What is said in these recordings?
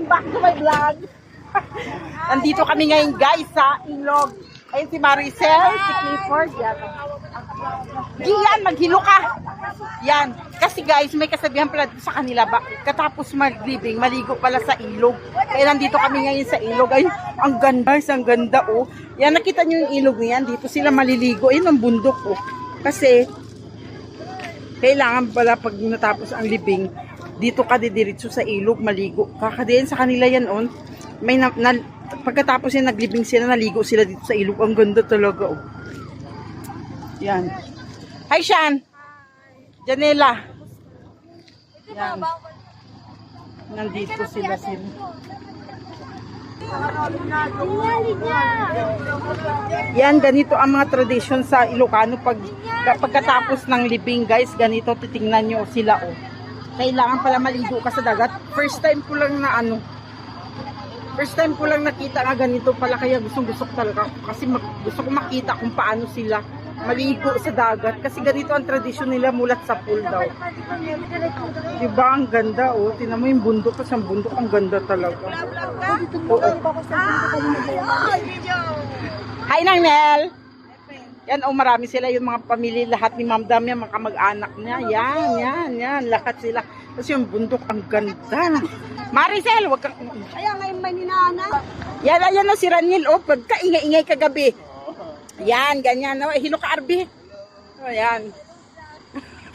Welcome back to my vlog. Nandito kami ngayon guys sa Ilog. Ayun si Maricel, si Clifford. Yan. Gian, maghilo ka. Yan. Kasi guys, may kasabihan pala sa kanila ba? Katapos maglibing, maligo pala sa ilog. Kaya nandito kami ngayon sa ilog. Ay, ang ganda, guys, ang ganda oh. Yan, nakita nyo yung ilog niyan. Dito sila maliligo. Ayun ang bundok oh. Kasi, kailangan pala pag natapos ang libing, dito ka didiretso sa ilog, maligo. Kakadiyan sa kanila yan on. May na, na, pagkatapos yung naglibing sila, naligo sila dito sa ilog. Ang ganda talaga oh. Yan. Hi, Shan. Janela. Yan. Nandito sila sila. Yan, ganito ang mga tradisyon sa Ilocano pag pagkatapos ng libing, guys, ganito titingnan nyo sila oh. Kailangan pala maligo ka sa dagat. First time ko lang na ano, first time ko lang nakita nga ganito pala kaya gustong gusto ko talaga kasi gusto ko makita kung paano sila maligo sa dagat kasi ganito ang tradisyon nila mulat sa pool daw. Diba ang ganda oh, tinan mo yung bundok kasi ang bundok ang ganda talaga. Oo. Hi Nang Nel! Yan, oh, marami sila yung mga pamilya, lahat ni Ma'am Dam, yung mga kamag-anak niya. Yan, yan, yan, lahat sila. Kasi yung bundok, ang ganda. Maricel, wag kang... Kaya ngayon may ninana. Yan, ayan na si Raniel, oh, pagka-ingay-ingay kagabi. Yan, ganyan, oh, hilo ka, Arby. Oh, yan.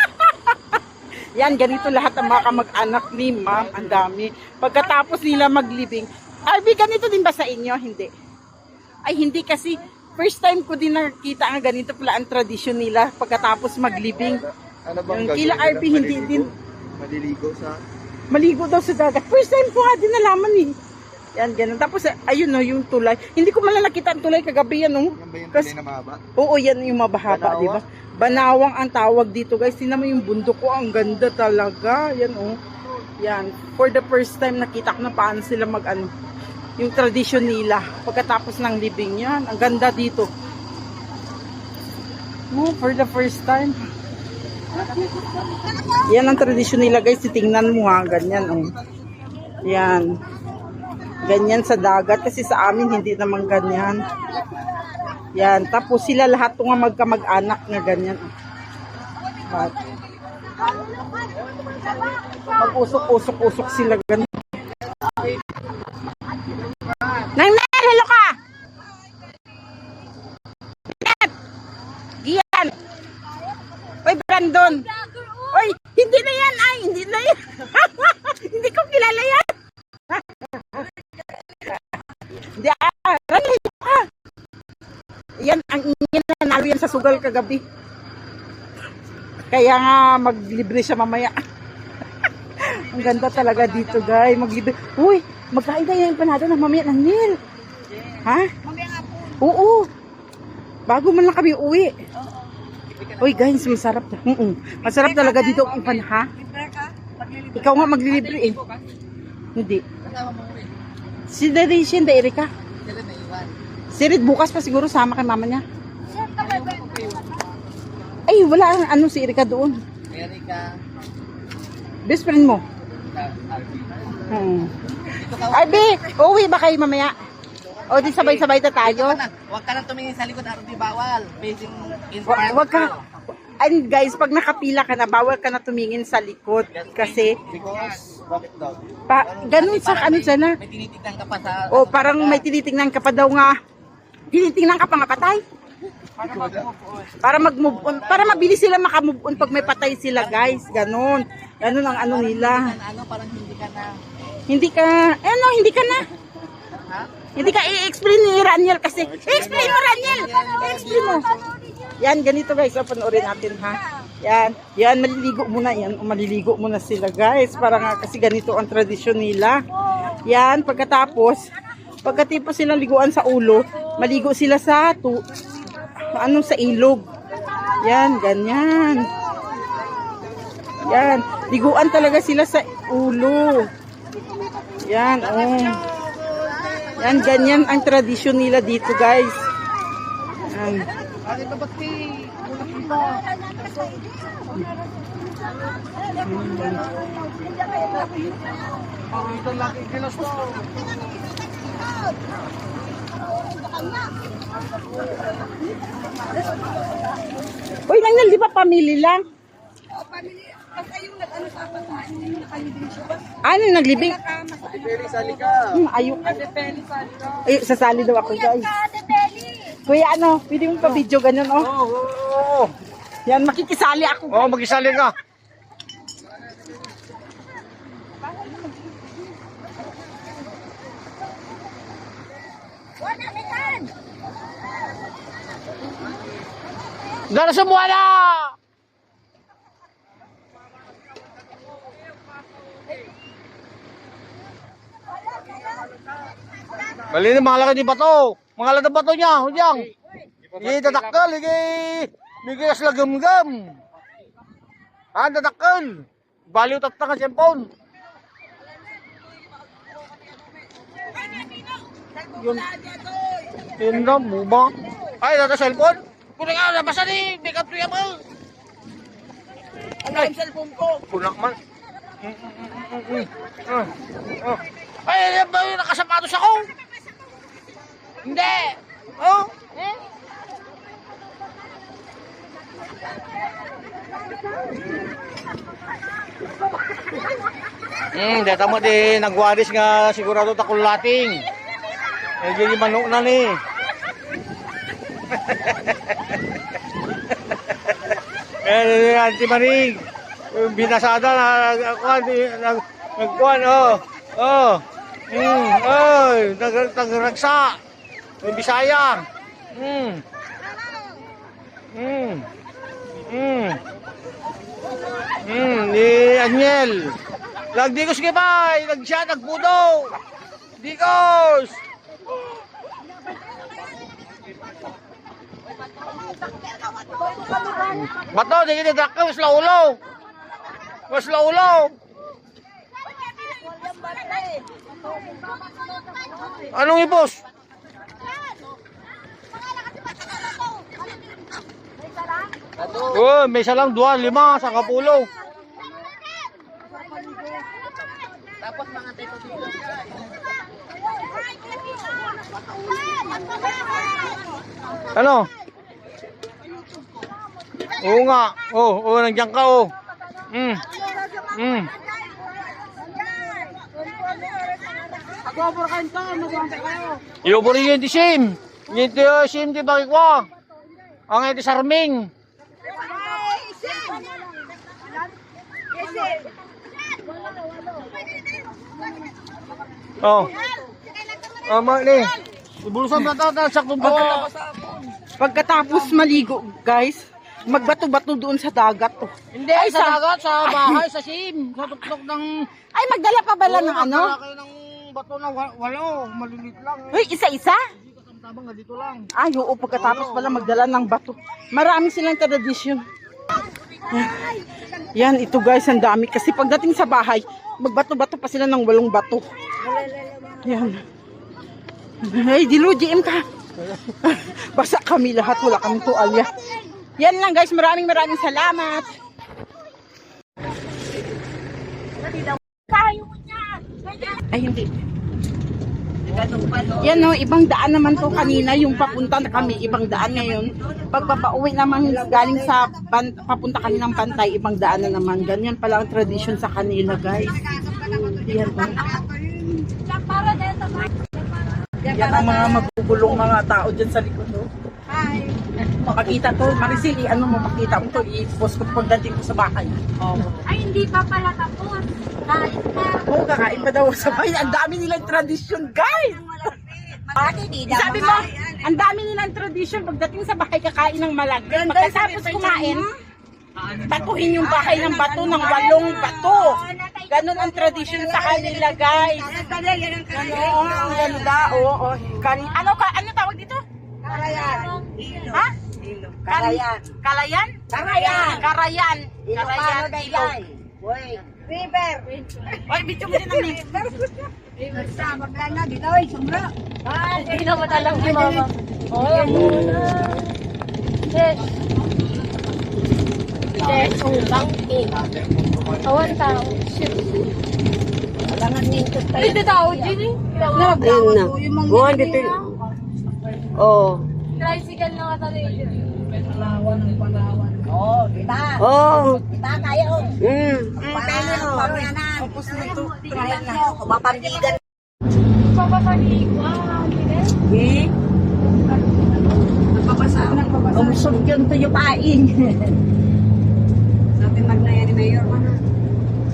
yan, ganito lahat ang mga kamag-anak ni Ma'am, ang dami. Pagkatapos nila maglibing, Arby, ganito din ba sa inyo? Hindi. Ay, hindi kasi first time ko din nakita ang ganito pala ang tradisyon nila pagkatapos maglibing. Ano Yung kila RP hindi din Maliligo sa... maligo daw sa dagat. First time ko nga din nalaman eh. Yan, ganun. Tapos, ayun no, yung tulay. Hindi ko nakita ang tulay kagabi yan, no? Yan ba yung tuloy na mahaba? Oo, yan yung mabahaba, di ba? Banawang ang tawag dito, guys. Tingnan mo yung bundok ko, ang ganda talaga. Yan, oh. Yan. For the first time, nakita ko na paano sila mag, ano, yung tradisyon nila. Pagkatapos ng libing yan. Ang ganda dito. Oh, for the first time. Yan ang tradisyon nila, guys. Titingnan mo, ha. Ganyan, oh. Yan. Ganyan sa dagat. Kasi sa amin, hindi naman ganyan. Yan. Tapos sila lahat ng mga magkamag-anak na ganyan. At, mag-usok-usok-usok sila ganyan. Nang Nel, hello ka! Nel! Gian! Oy, Brandon! Oy, hindi na yan! Ay, hindi na yan! hindi ko kilala yan! Hindi, ah, Rani, hello ka! Yan, ang ingin na nalo yan sa sugal kagabi. Kaya nga, maglibre siya mamaya. ang ganda talaga dito, guys. Maglibre. Uy, magkain tayo yung panado ng mamaya ng Nil. Ha? Mamaya nga po. Oo. Bago man lang kami uwi. Uy, guys, masarap. Mm -mm. Masarap talaga dito ang ipan, ha? Ikaw nga maglilibre eh. Hindi. Si si Hindi, Erika. Sila na iwan. Si Red bukas pa siguro sama kay mama niya. Ay, wala ang ano si Erika doon. Erika. Best friend mo. Hmm. Ay, be, uuwi ba kayo mamaya? O di sabay-sabay na tayo? Huwag ka nang tumingin sa likod, Ardi bawal. Facing in Wa- front. Wag ka. And guys, pag nakapila ka na, bawal ka na tumingin sa likod. Kasi, Because, bakit daw? pa, ganun sa ano sana. May tinitignan ka pa sa... O parang may tinitingnan ka pa daw nga. Tinitingnan ka pa nga patay. Para mag-move on. Para mabilis sila makamove on pag may patay sila, guys. Ganun. Ganun ang ano nila. Ano, parang hindi ka na... Hindi ka, eh, ano, hindi ka na. Ha? Hindi ka i-explain ni Raniel kasi. I-explain mo, Raniel! I-explain mo. Yan, ganito guys. So, panoorin natin, ha? Yan. Yan, maliligo muna. Yan, o, maliligo muna sila, guys. Para nga, kasi ganito ang tradisyon nila. Yan, pagkatapos, pagkatapos silang liguan sa ulo, maligo sila sa, tu, ano, sa ilog. Yan, ganyan. Yan, liguan talaga sila sa ulo. Yan, oh. Yan, ganyan ang tradisyon nila dito, guys. Yan. Bakit ba ba't kay... Uy, nangyal, di ba pamili lang? Ano naglibing? Pili, sali ka. Hmm, ayok. Ay, sasali daw ako, guys. Kuya, ano, pwede mong pa-video ganun, oh. Oo, oo, oo. Yan, makikisali ako. Oo, mag-isali ka. Dala sa buwana! Bali na mga laki di bato. Mga laki bato niya, hudyang. Hindi tatakal, hindi. Bigay sila gam-gam. Ah, tatakal. Baliw tatak ang cellphone. Yun. Yun na, buba. Ay, nata cellphone? Kunin ka, nabasa ni, make up to yamal. Ano yung cellphone ko? Kunak man. Ah, ah. Ay, yan ba yung nakasapatos ako? Hindi. Oh? Hmm? Hmm, data mo di nagwaris nga sigurado takulating. Eh, di manok na ni. Eh, Auntie Maring. Binasada na nagkuhan, nag, nagkuhan, oh. Oh. Mm, oy, nag, nagragsa. Bisaya. Mm. Mm. Mm. Mm, ni Anyel. Nagdigos ka ba? Nagsiya, nagpudo. Digos! Bato, di kita drakal, mas laulo. Mas laulo. Anong ibos? Oh, may isa lang, dua, lima, sa kapulo. Tapos mga tito dito. Ano? Oo nga. Oh, oh, nandiyan ka, oh. Mm. Mm. Iyo po rin yung disim. Yung disim di bagi ko. Ang ito sarming. Oh. Ama ni. Ibulusan ba ito? Saktong bawa. Pagkatapos maligo, guys, magbato-bato doon sa dagat. Oh. Hindi, sa dagat, sa bahay, sa sim. Sa tuktok ng... Ay, magdala pa bala ng ano? Kayo ng bato na wa- walo. Malilit lang. Uy, isa-isa? Tabang nga dito lang. Ay, oo, pagkatapos pala magdala ng bato. Marami silang tradisyon. Yan, ito guys, ang dami. Kasi pagdating sa bahay, magbato-bato pa sila ng walong bato. Yan. Ay, dilo, GM ka. Basa kami lahat, wala kami tuwalya. Yan lang guys, maraming maraming salamat. Ay, hindi. Yan no, ibang daan naman to kanina, yung papunta na kami, ibang daan ngayon. Pag papauwi naman galing sa ban, papunta kami ng pantay, ibang daan na naman. Ganyan pala ang tradition sa kanila, guys. Yan oh. Yan ang mga magugulong mga tao dyan sa likod, no? Hi! Makita to, Maricel, i- ano mo, makita mo to, i-post ko pagdating ko sa bahay. Oo. Ay, hindi pa pala tapos. Kain pa. Oo, kakain pa daw sa bahay. Ang dami nilang tradition, guys! Sabi mo, ang dami nilang tradition pagdating sa bahay kakain ng malagay. Pagkatapos kumain, batuhin yung bahay ng bato ng walong bato. Ganon ang tradition sa kanila, guys. Ang ganda. Oo, Kan ano, ka, ano tawag dito? Karayan. Ha? Karayan. Kalayan? Karayan. Karayan. Karayan. Karayan. River. Oy, video mo din namin. River sa maglana dito ay sumra. Ah, hindi naman alam si mama. Oh, yes. Ubang eh. Awan tao. Alangan nito tayo. Ito tao, Jin eh. Ayun na. Buwan dito. Oh. Tricycle na katali. Oh, kita. Oh. Kita tayo. Mm. Pamyanan. Tapos nito, Tingnan mo, kumapambigan. Eh. Umusog yun to yung pain. Sabi magnaya ni Mayor man.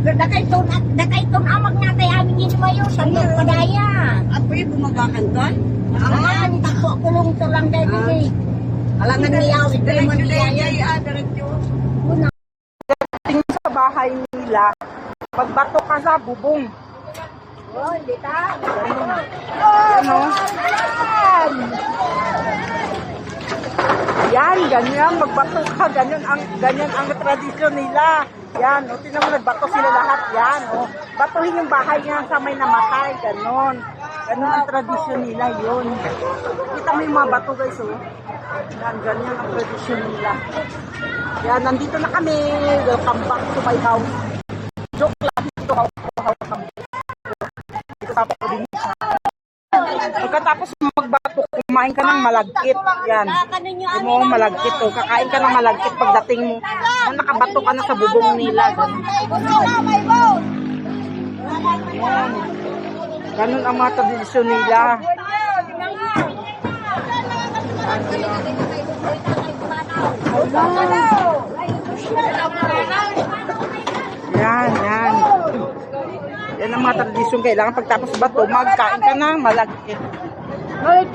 Dakay to, dakay to amag na tayo amin yun mayo sa padaya. At pwede bumagakan doon? Aman, tako kulong to lang dahil Ah. eh. Alangan niya, ito yung maniyaya. tingin sa bahay nila, pagbato ka sa bubong. Oh, hindi ta. Ano? Yan, ganyan, magbato ka, ganyan ang, ganyan ang tradisyon nila. Yan, o, tinan mo, nagbato sila lahat, yan, o. Batuhin yung bahay niya sa may namatay, ganon. Ganon ang tradisyon nila, yun. Kita mo yung mga bato, guys, o. Yan, ganyan ang tradisyon nila. Yan, nandito na kami. Welcome back to my house. Joke lang, dito house ko, house kami. Dito sa probinsya. Pagkatapos magbato, kumain ka ng malagkit. Yan. Yung mo malagkit o. Kakain ka ng malagkit pagdating mo. Kung nakabato ka na sa bubong nila. Ganun. Yan. Ganun ang mga tradisyon nila. Yan, yan. Yan ang mga tradisyon. Kailangan pagtapos bato, magkain ka ng malagkit.